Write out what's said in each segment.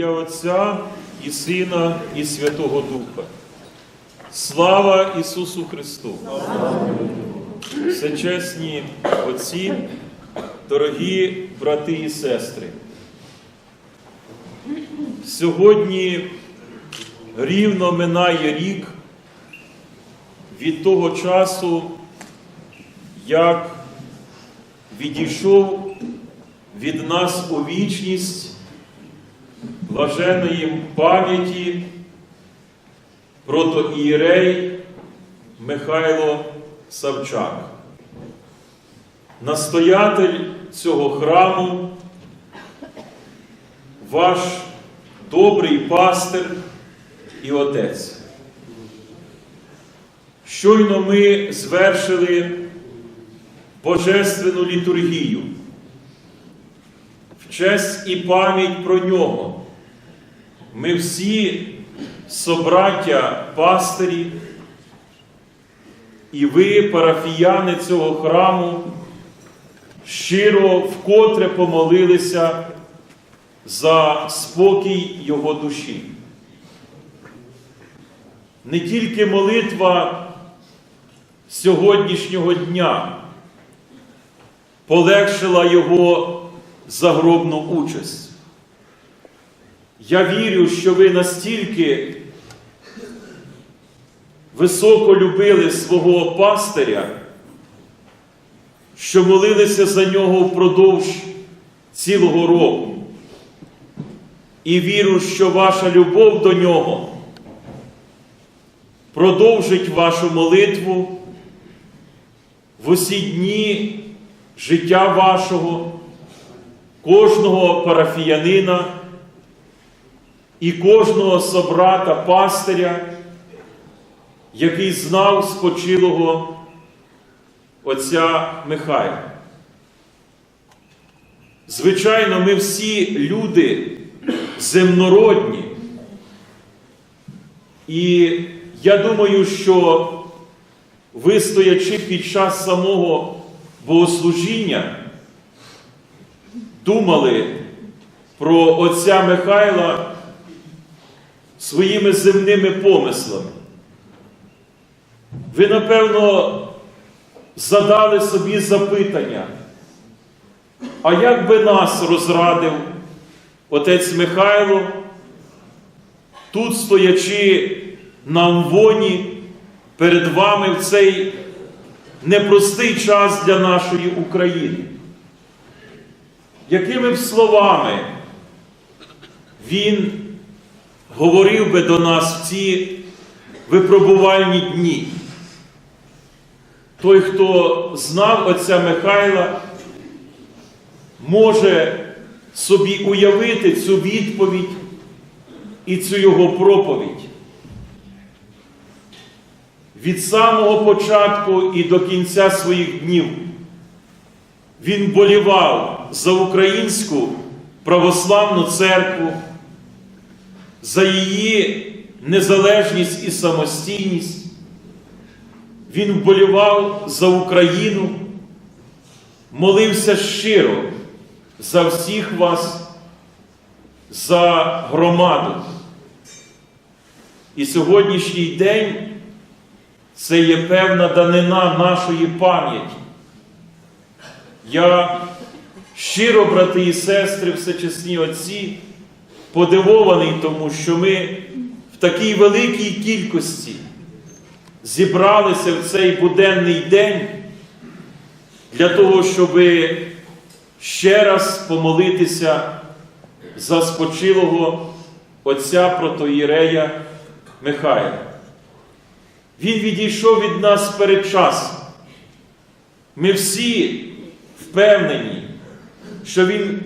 ім'я Отця і Сина, і Святого Духа. Слава Ісусу Христу! Всечесні отці, дорогі брати і сестри. Сьогодні рівно минає рік від того часу, як відійшов від нас у вічність блаженої пам'яті протоієрей Михайло Савчак, настоятель цього храму, ваш добрий пастир і отець. Щойно ми звершили Божественну літургію в честь і пам'ять про нього. Ми всі собраття пастирі, і ви, парафіяни цього храму, щиро вкотре помолилися за спокій Його душі. Не тільки молитва сьогоднішнього дня полегшила Його загробну участь. Я вірю, що ви настільки високо любили свого пастиря, що молилися за нього впродовж цілого року. І вірю, що ваша любов до нього продовжить вашу молитву в усі дні життя вашого, кожного парафіянина і кожного собрата пастиря, який знав спочилого отця Михайла. Звичайно, ми всі люди земнородні. І я думаю, що ви, стоячи під час самого богослужіння, думали про отця Михайла своїми земними помислами. Ви, напевно, задали собі запитання, а як би нас розрадив отець Михайло, тут стоячи на Амвоні перед вами в цей непростий час для нашої України? Якими б словами він говорив би до нас в ці випробувальні дні? Той, хто знав отця Михайла, може собі уявити цю відповідь і цю його проповідь. Від самого початку і до кінця своїх днів він болівав за українську православну церкву, за її незалежність і самостійність. Він вболівав за Україну, молився щиро за всіх вас, за громаду. І сьогоднішній день це є певна данина нашої пам'яті. Я щиро, брати і сестри, всечесні отці, подивований тому, що ми в такій великій кількості зібралися в цей буденний день для того, щоб ще раз помолитися за спочилого отця протоїрея Михайла. Він відійшов від нас передчасно. Ми всі впевнені, що він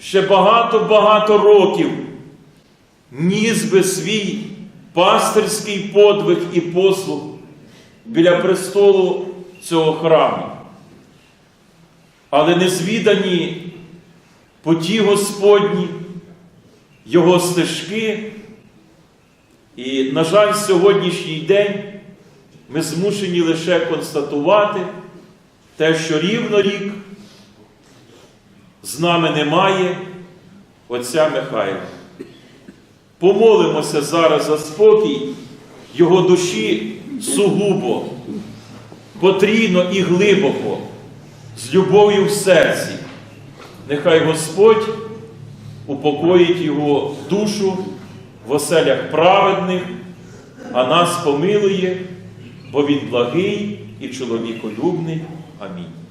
ще багато-багато років ніс би свій пастирський подвиг і послуг біля престолу цього храму. Але незвідані поті Господні, Його стежки. І, на жаль, сьогоднішній день ми змушені лише констатувати те, що рівно рік з нами немає отця Михайла. Помолимося зараз за спокій його душі сугубо, потрійно і глибоко, з любов'ю в серці. Нехай Господь упокоїть його душу в оселях праведних, а нас помилує, бо він благий і чоловіколюбний. Амінь.